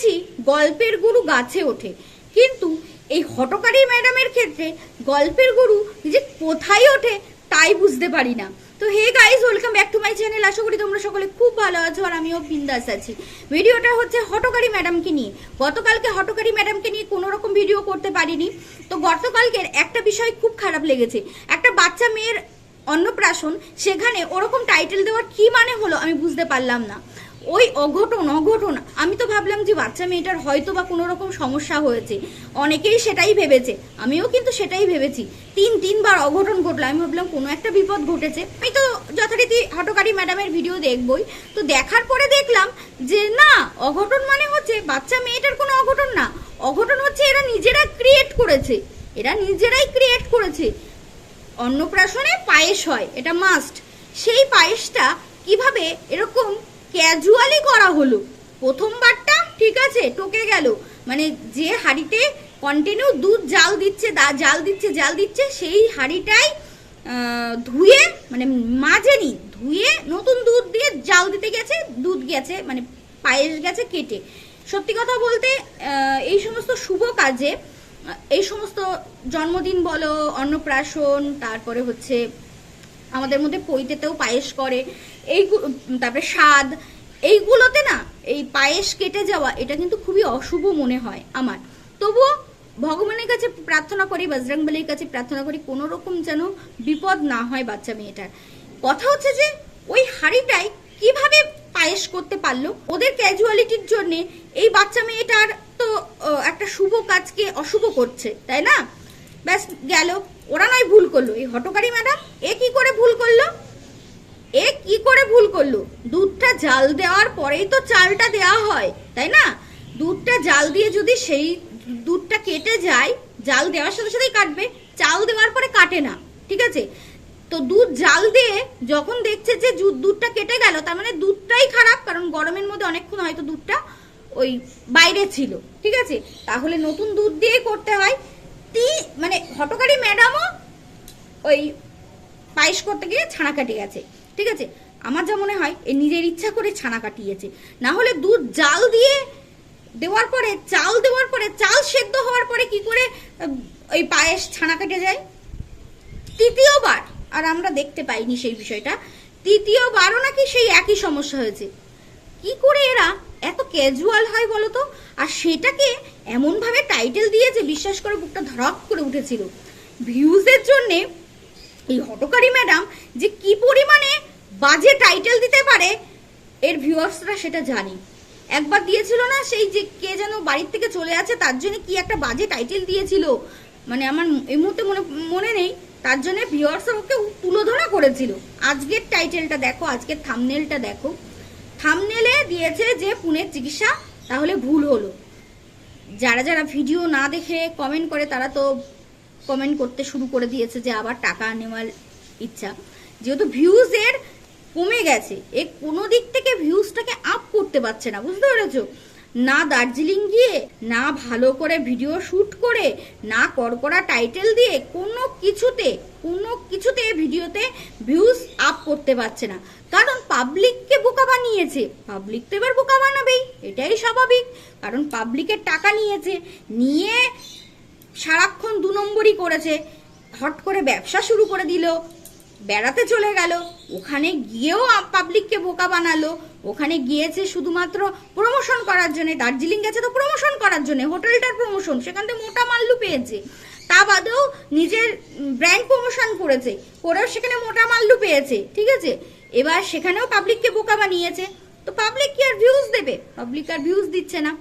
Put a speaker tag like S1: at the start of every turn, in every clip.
S1: শুনেছি গল্পের গুরু গাছে ওঠে। কিন্তু এই হটকারী ম্যাডামের ক্ষেত্রে গল্পের গুরু যে কোথায় ওঠে তাই বুঝতে পারি না। তো hey guys welcome back to my channel আশা করি তোমরা সকলে খুব ভালো আছো আর আমিও বিন্দাস আছি। ভিডিওটা হচ্ছে হটকারী ম্যাডামকে নিয়ে। গতকালকে হটকারী ম্যাডামকে নিয়ে কোনো রকম ভিডিও করতে পারিনি। তো গতকালকের একটা বিষয় খুব খারাপ লেগেছে। একটা বাচ্চা মেয়ের অন্নপ্রাশন, সেখানে ওরকম টাইটেল দেওয়ার কি মানে হলো আমি বুঝতে পারলাম না। ওই অঘটন অঘটন। আমি তো ভাবলাম যে বাচ্চা মেয়েটার হয়তো বা কোনো রকম সমস্যা হয়েছে। অনেকেই সেটাই ভেবেছে, আমিও কিন্তু সেটাই ভেবেছি। তিন, তিনবার অঘটন ঘটলো, আমি ভাবলাম কোনো একটা বিপদ ঘটেছে। আমি তো যথারীতি হটকারী ম্যাডামের ভিডিও দেখবই। তো দেখার পরে দেখলাম যে না, অঘটন মানে হচ্ছে বাচ্চা মেয়েটার কোনো অঘটন না। অঘটন হচ্ছে এরা নিজেরা ক্রিয়েট করেছে। এরা নিজেরাই ক্রিয়েট করেছে। অন্নপ্রাশনে পায়েস হয়, এটা মাস্ট সেই পায়েসটা কীভাবে এরকম ক্যাজুয়ালি করা হলো। প্রথমবারটা ঠিক আছে, টকে গেল। মানে যে হাঁড়িতে কন্টিনিউ দুধ জাল দিচ্ছে জাল দিচ্ছে জাল দিচ্ছে, সেই হাঁড়িটাই ধুয়ে মানে মাজেনি, ধুয়ে নতুন দুধ দিয়ে জাল দিতে গেছে, দুধ গেছে মানে পায়েস গেছে, কেটে। সত্যি কথা বলতে এই সমস্ত শুভ কাজে এই সমস্ত জন্মদিন বলো, অন্নপ্রাশন, তারপরে হচ্ছে আমাদের মধ্যে পৈতেতেও পায়েস করে। এই তারপরে স্বাদ। এইগুলোতে না, এই পায়েস কেটে যাওয়া, এটা কিন্তু খুবই অশুভ মনে হয় আমার। তবুও ভগবানের কাছে প্রার্থনা করি বজরংবলির কাছে প্রার্থনা করি, কোনো রকম যেন বিপদ না হয় বাচ্চা মেয়েটার। কথা হচ্ছে যে, ওই হাড়িটাই কীভাবে পায়েস করতে পারল? ওদের ক্যাজুয়ালিটির জন্য এই বাচ্চা মেয়েটার তো একটা শুভ কাজকে অশুভ করছে, তাই না? ব্যাস, গেল। ওরা নয় ভুল করল। এই হটকারী ম্যাডাম এ কি করে ভুল করল এ কি করে ভুল করল? দুধটা জাল দেওয়ার পরেই তো চালটা দেওয়া হয়, তাই না? দুধটা জাল দিয়ে যদি সেই দুধটা কেটে যায়, জাল দেওয়ার সাথে সাথেই কাটবে, চাল দেওয়ার পরে কাটে না, ঠিক আছে? তো দুধ জাল দিয়ে যখন দেখছে যে দুধটা কেটে গেল, তার মানে দুধটাই খারাপ, কারণ গরমের মধ্যে অনেকক্ষণ হয়তো দুধটা ওই বাইরে ছিল, ঠিক আছে? তাহলে নতুন দুধ দিয়ে করতে হয়। তি মানে হটকারী ম্যাডামও ওই পায়েস করতে গিয়ে ছানা কাটে গেছে, ঠিক আছে? আমার যা মনে হয়, এ নিজের ইচ্ছা করে ছানা কাটিয়েছে। না হলে দুধ জাল দিয়ে দেওয়ার পরে, চাল দেওয়ার পরে, চাল সেদ্ধ হওয়ার পরে কি করে ওই পায়েস ছানা কেটে যায়? তৃতীয়বার, আর আমরা দেখতে পাইনি সেই বিষয়টা, তৃতীয়বারও নাকি সেই একই সমস্যা হয়েছে। কি করে এরা এত ক্যাজুয়াল হয় বলতো আর সেটাকে এমনভাবে টাইটেল দিয়েছে, বিশ্বাস করে বুকটা ধরক করে উঠেছিল। ভিউজের জন্যে এই হটকারী ম্যাডাম যে কি পরিমাণে বাজে টাইটেল দিতে পারে, এর ভিউয়ার্সরা সেটা জানি। একবার দিয়েছিল না সেই যে কে যেন বাড়ির থেকে চলে আছে, তার জন্য কি একটা বাজে টাইটেল দিয়েছিল? মানে আমার এই মুহূর্তে মনে মনে নেই, তার জন্য ভিউয়ার্সরা ওকে তুলোধনা করেছিল। আজকের টাইটেলটা দেখো, আজকের থামনেলটা দেখো। থামনেলে দিয়েছে যে পুনের চিকিৎসা, তাহলে ভুল হলো। যারা যারা ভিডিও না দেখে কমেন্ট করে, তারা তো কমেন্ট করতে শুরু করে দিয়েছে যে আবার টাকা নেওয়ার ইচ্ছা। যেহেতু ভিউজের কমে গেছে। এ কোনো দিক থেকে ভিউজটাকে আপ করতে পারছে না, বুঝতে পেরেছ? না দার্জিলিং গিয়ে, না ভালো করে ভিডিও শ্যুট করে, না করকরা টাইটেল দিয়ে কোনো কিছুতে কোনো কিছুতে ভিডিওতে ভিউজ আপ করতে পারছে না। কারণ পাবলিককে বোকা বানিয়েছে। পাবলিক তো এবার বোকা বানাবেই, এটাই স্বাভাবিক। কারণ পাবলিকের টাকা নিয়েছে, নিয়ে সারাক্ষণ দু নম্বরই করেছে। হট করে ব্যবসা শুরু করে দিল। বেড়াতে চলে গেল। ওখানে গিয়েও পাবলিককে বোকা বানালো। ওখানে গিয়েছে শুধুমাত্র প্রমোশন করার জন্য। দার্জিলিং গেছে তো প্রমোশন করার জন্য। হোটেলটার প্রমোশন সেখান থেকে মোটা মাল্লু পেয়েছে। তা বাদেও নিজের ব্র্যান্ড প্রমোশন করেছে। করেও সেখানে মোটা মাল্লু পেয়েছে। ঠিক আছে? এবার সেখানেও পাবলিককে বোকা বানিয়েছে। তো পাবলিক কি আর ভিউজ দেবে? পাবলিক আর ভিউজ দিচ্ছে না।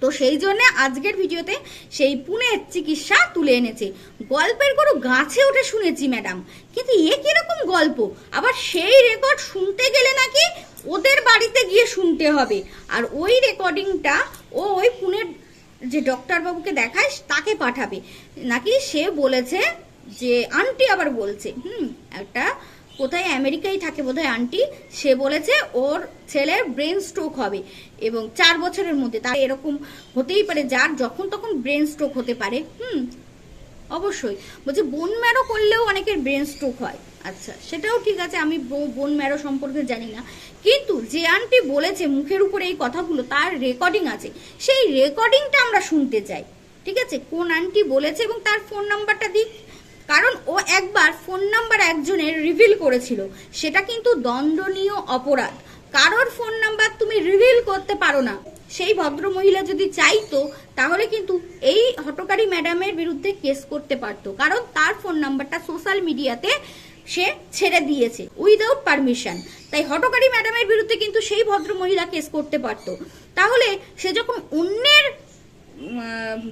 S1: তো সেই জন্য আজকের ভিডিওতে সেই পুনের চিকিৎসা তুলে এনেছে। গল্পের কোনো গাছে উঠে শুনেছি, ম্যাডাম। কিন্তু এ কীরকম গল্প? আবার সেই রেকর্ড শুনতে গেলে নাকি ওদের বাড়িতে গিয়ে শুনতে হবে। আর ওই রেকর্ডিংটা ও ওই পুনের যে ডক্টর বাবুকে দেখায়, তাকে পাঠাবে। নাকি সে বলেছে যে, আন্টি আবার বলছে, হুম, একটা কোথায় আমেরিকায় থাকে বোধহয় আন্টি। সে বলেছে ওর ছেলের ব্রেন স্ট্রোক হবে এবং চার বছরের মধ্যে তার এরকম হতেই পারে যার যখন তখন ব্রেন স্ট্রোক হতে পারে। হুম, অবশ্যই। বলছে বোন ম্যারো করলেও অনেকের ব্রেন স্ট্রোক হয়। আচ্ছা সেটাও ঠিক আছে, আমি বোন ম্যারো সম্পর্কে জানি না। কিন্তু যে আন্টি বলেছে মুখের উপরে এই কথাগুলো, তার রেকর্ডিং আছে। সেই রেকর্ডিংটা আমরা শুনতে চাই। ঠিক আছে? কোন আন্টি বলেছে এবং তার ফোন নাম্বারটা দিক কারণ ও একবার ফোন নাম্বার একজনের রিভিল করেছিল। সেটা কিন্তু দণ্ডনীয় অপরাধ। কারোর ফোন নাম্বার তুমি রিভিল করতে পারো না। সেই ভদ্র মহিলা যদি চাইতো, তাহলে কিন্তু এই হটকারী ম্যাডামের বিরুদ্ধে কেস করতে পারতো। কারণ তার ফোন নাম্বারটা সোশ্যাল মিডিয়াতে সে ছেড়ে দিয়েছে উইদাউট পারমিশন তাই হটকারী ম্যাডামের বিরুদ্ধে কিন্তু সেই ভদ্র মহিলা কেস করতে পারতো। তাহলে সে যখন অন্যের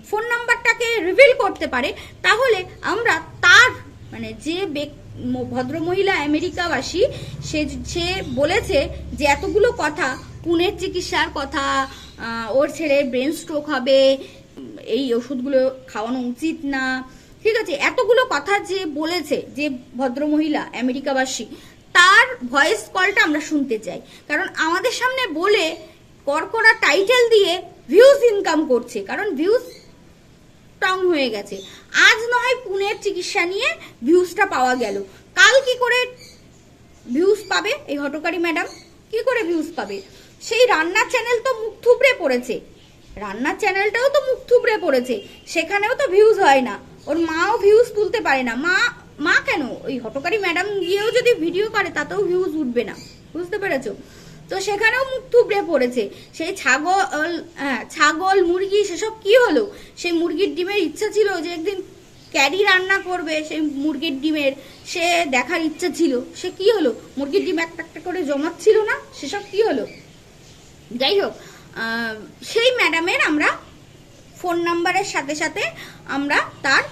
S1: ফোন নাম্বারটাকে রিভিল করতে পারে, তাহলে আমরা তার মানে যে ভদ্রমহিলা আমেরিকাবাসী, সে সে বলেছে যে এতগুলো কথা, পুনের চিকিৎসার কথা ওর ছেলের ব্রেন স্ট্রোক হবে, এই ওষুধগুলো খাওয়ানো উচিত না, ঠিক আছে? এতগুলো কথা যে বলেছে, যে ভদ্রমহিলা আমেরিকাবাসী, তার ভয়েস কলটা আমরা শুনতে চাই। কারণ আমাদের সামনে বলে করকরা টাইটেল দিয়ে ভিউজ ইনকাম করছে, কারণ ভিউজ টং হয়ে গেছে। আজ নয় পুনের চিকিৎসা নিয়ে ভিউজটা পাওয়া গেল। কাল কি করে ভিউজ পাবে এই হটকারী ম্যাডাম কি করে ভিউজ পাবে? সেই রান্নার চ্যানেল তো মুখ থুবড়ে পড়েছে। রান্নার চ্যানেলটাও তো মুখ থুবড়ে পড়েছে। সেখানেও তো ভিউজ হয় না। ওর মাও ভিউজ তুলতে পারে না। মা মা কেন? ওই হটকারী ম্যাডাম গিয়েও যদি ভিডিও করে, তাতেও ভিউজ উঠবে না। বুঝতে পেরেছ? তো সেখানেও মুখ থুবড়ে পড়েছে। সেই ছাগল হ্যাঁ, ছাগল মুরগি সেসব কি হলো? সেই মুরগির ডিমের ইচ্ছা ছিল যে একদিন ক্যারি রান্না করবে সেই মুরগির ডিমের। সে দেখার ইচ্ছা ছিল। সে কি হলো? মুরগির ডিম একটা একটা করে জমাচ্ছিল না? সেসব কি হলো? যাই হোক সেই ম্যাডামের আমরা ফোন নাম্বারের সাথে সাথে আমরা তার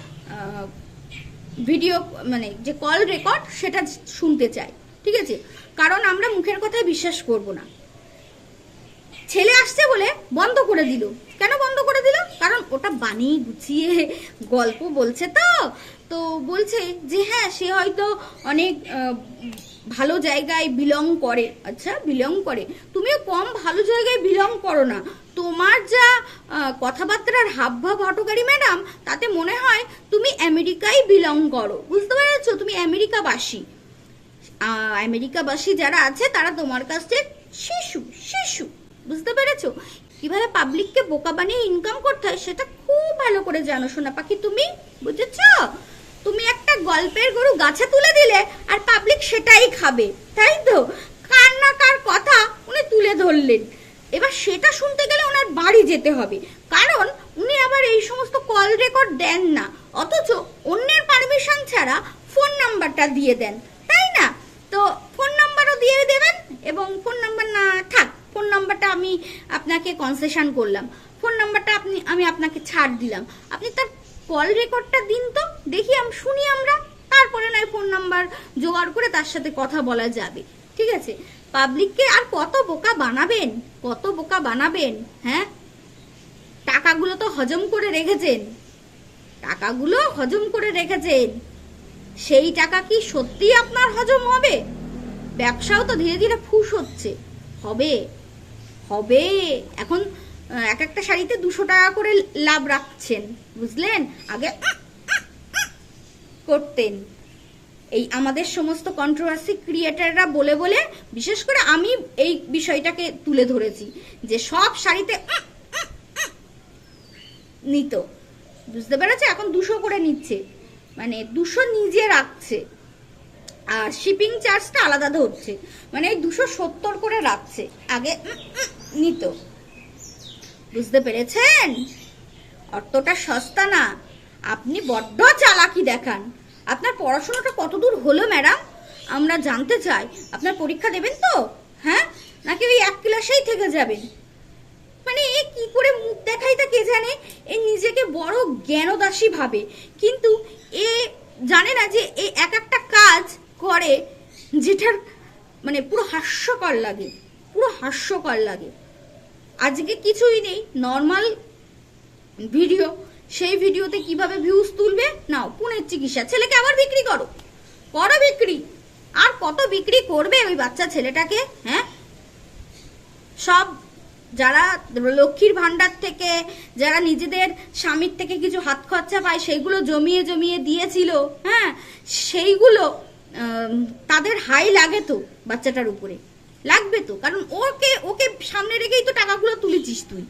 S1: ভিডিও মানে যে কল রেকর্ড সেটা শুনতে চাই। ঠিক আছে? কারণ আমরা মুখের কথায় বিশ্বাস করব না। ছেলে আসছে বলে বন্ধ করে দিল। কেন বন্ধ করে দিল? কারণ ওটা বানিয়ে গুছিয়ে গল্প বলছে তো। তো বলছে যে হ্যাঁ সে হয়তো অনেক ভালো জায়গায় বিলং করে। আচ্ছা বিলং করে। তুমিও কম ভালো জায়গায় বিলং করো না। তোমার যা কথাবার্তার হাবভাব হটকারী ম্যাডাম, তাতে মনে হয় তুমি আমেরিকায় বিলং করো। বুঝতে পেরেছ? তুমি আমেরিকাবাসী। আমেরিকাবাসী যারা আছে, তারা তোমার কাছ শিশু শিশু, বুঝতে পেরেছ? কীভাবে পাবলিককে বোকা বানিয়ে ইনকাম করতে হয়, সেটা খুব ভালো করে জানো সোনা পাখি তুমি বুঝেছ? তুমি একটা গল্পের গরু গাছে তুলে দিলে, আর পাবলিক সেটাই খাবে, তাই তো? কার না কার কথা উনি তুলে ধরলেন। এবার সেটা শুনতে গেলে ওনার বাড়ি যেতে হবে। কারণ উনি আবার এই সমস্ত কল রেকর্ড দেন না। অথচ অন্যের পারমিশন ছাড়া ফোন নাম্বারটা দিয়ে দেন তাই না তো ফোন নাম্বারও দিয়ে দেবেন এবং ফোন নাম্বার না থাক ফোন নাম্বারটা আমি আপনাকে কনসেশন করলাম। ফোন নাম্বারটা আপনি, আমি আপনাকে ছাড় দিলাম। আপনি তার কল রেকর্ডটা দিন তো, দেখি আমি, শুনি আমরা। তারপরে নয় ফোন নাম্বার জোগাড় করে তার সাথে কথা বলা যাবে। ঠিক আছে? পাবলিককে আর কত বোকা বানাবেন? কত বোকা বানাবেন? হ্যাঁ? টাকাগুলো তো হজম করে রেখেছেন। টাকাগুলো হজম করে রেখেছেন। সেই টাকা কি সত্যি আপনার হজম হবে? ব্যবসাও তো ধীরে ধীরে ফুস হচ্ছে। হবে। হবে। এখন এক একটা শাড়িতে দুশো টাকা করে লাভ রাখছেন, বুঝলেন? আগে করতেন। এই আমাদের সমস্ত কন্ট্রোভার্সি ক্রিয়েটাররা বলে বলে, বিশেষ করে আমি এই বিষয়টাকে তুলে ধরেছি, যে সব শাড়িতে নিত। বুঝতে পেরেছে? এখন দুশো করে নিচ্ছে। মানে দুশো নিজে রাখছে। শিপিং চার্জটা আলাদা ধরছে মানে দুশো সত্তর করে রাখছে। আগে নিত। বুঝতে পেরেছেন? অতটা সস্তা না। আপনি বড্ড চালাকি দেখান। আপনার পড়াশোনাটা কতদূর হলো, ম্যাডাম? আমরা জানতে চাই। আপনার পরীক্ষা দেবেন তো? হ্যাঁ? নাকি ওই এক ক্লাসেই থেকে যাবেন? মানে এ কি করে মুখ দেখাই তা কে জানে? এ নিজেকে বড় জ্ঞানদাসী ভাবে। কিন্তু এ জানে না যে এ এক কাজ করে যেটার মানে পুরো হাস্যকর লাগে, পুরো হাস্যকর লাগে। আজকে কিছুই নেই নর্মাল ভিডিও সেই ভিডিওতে কীভাবে ভিউজ তুলবে? নাও, পুনের চিকিৎসা। ছেলেকে আবার বিক্রি করো। করো বিক্রি। আর কত বিক্রি করবে ওই বাচ্চা ছেলেটাকে হ্যাঁ? সব যারা লক্ষ্মীর ভান্ডার থেকে, যারা নিজেদের স্বামীর থেকে কিছু হাত খরচা পায়, সেইগুলো জমিয়ে জমিয়ে দিয়েছিল হ্যাঁ? সেইগুলো তাদের হাই লাগে তো বাচ্চাটার উপরে। লাগবে তো, কারণ ওকে ওকে সামনে রেখেই তো টাকাগুলো তুলেছিস তুই।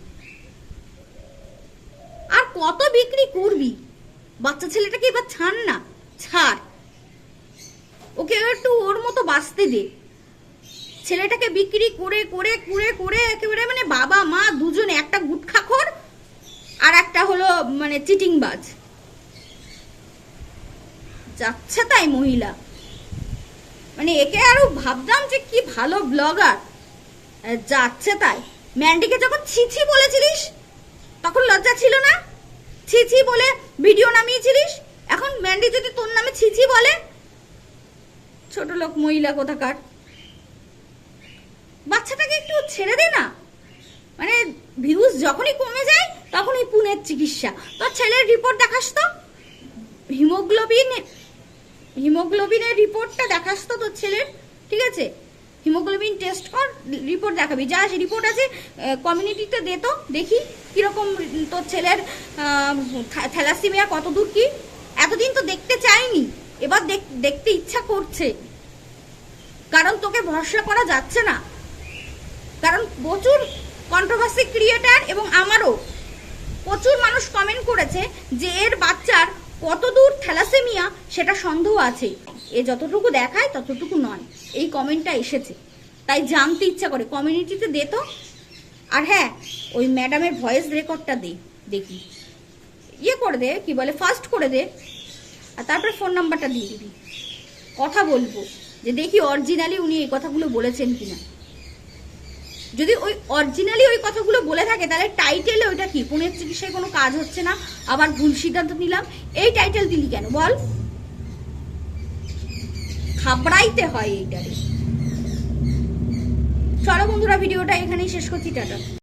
S1: আর কত বিক্রি করবি? বাচ্চা ছেলেটাকে এবার ছাড় না, ছাড়। ওকে একটু ওর মতো বাঁচতে দে। ছেলেটাকে বিক্রি করে করে করে করে একেবারে মানে বাবা, মা দুজনে, একটা গুটখাখোর আর একটা হলো মানে চিটিংবাজ। যাচ্ছে তাই মহিলা। মানে একে আরও ভাবতাম যে কি ভালো ব্লগার যাচ্ছে তাই। ম্যান্ডিকে যখন ছিছি বলেছিলিস, তখন লজ্জা ছিল না? ছিছি বলে ভিডিও নামিয়েছিলিস? এখন ম্যান্ডি যদি তোর নামে ছিছি বলে, ছোট লোক মহিলা কোথাকার? বাচ্চাটাকে একটু ছেড়ে দে না। মানে ভিউজ যখনই কমে যায়, তখনই পুনের চিকিৎসা। তোর ছেলের রিপোর্ট দেখাস তো? হিমোগ্লোবিন হিমোগ্লোবিনের রিপোর্টটা দেখাস তো তোর ছেলের, ঠিক আছে? হিমোগ্লোবিন টেস্ট কর, রিপোর্ট দেখাবি, যা রিপোর্ট আছে কমিউনিটিতে দে তো, দেখি কীরকম তোর ছেলের থ্যালাসিমিয়া কত দূর কি? এতদিন তো দেখতে চাইনি, এবার দেখ- দেখতে ইচ্ছা করছে। কারণ তোকে ভরসা করা যাচ্ছে না। কারণ প্রচুর কন্ট্রোভার্সি ক্রিয়েটার এবং আমারও প্রচুর মানুষ কমেন্ট করেছে যে এর বাচ্চার কতদূর থ্যালাসেমিয়া সেটা সন্দেহ আছে। এ যতটুকু দেখায় ততটুকু নয়। এই কমেন্টটা এসেছে। তাই জানতে ইচ্ছা করে, কমিউনিটিতে দে তো। আর হ্যাঁ ওই ম্যাডামের ভয়েস রেকর্ডটা দে, দেখি। ইয়ে করে দে, কি বলে ফার্স্ট করে দে। আর তারপরে ফোন নাম্বারটা দিয়ে দিবি। কথা বলব, যে দেখি অরিজিনালি উনি এই কথাগুলো বলেছেন কিনা। যদি ওই অরিজিনালি ওই কথাগুলো বলে থাকে, তাহলে টাইটেলে ওইটা কি? পুনের চিকিৎসায় কোনো কাজ হচ্ছে না, আবার ভুল সিদ্ধান্ত নিলাম, এই টাইটেল দিলি কেন? বল। খাবড়াইতে হয় এইটারে। চলো বন্ধুরা, ভিডিওটা এখানেই শেষ করছি, টাটা।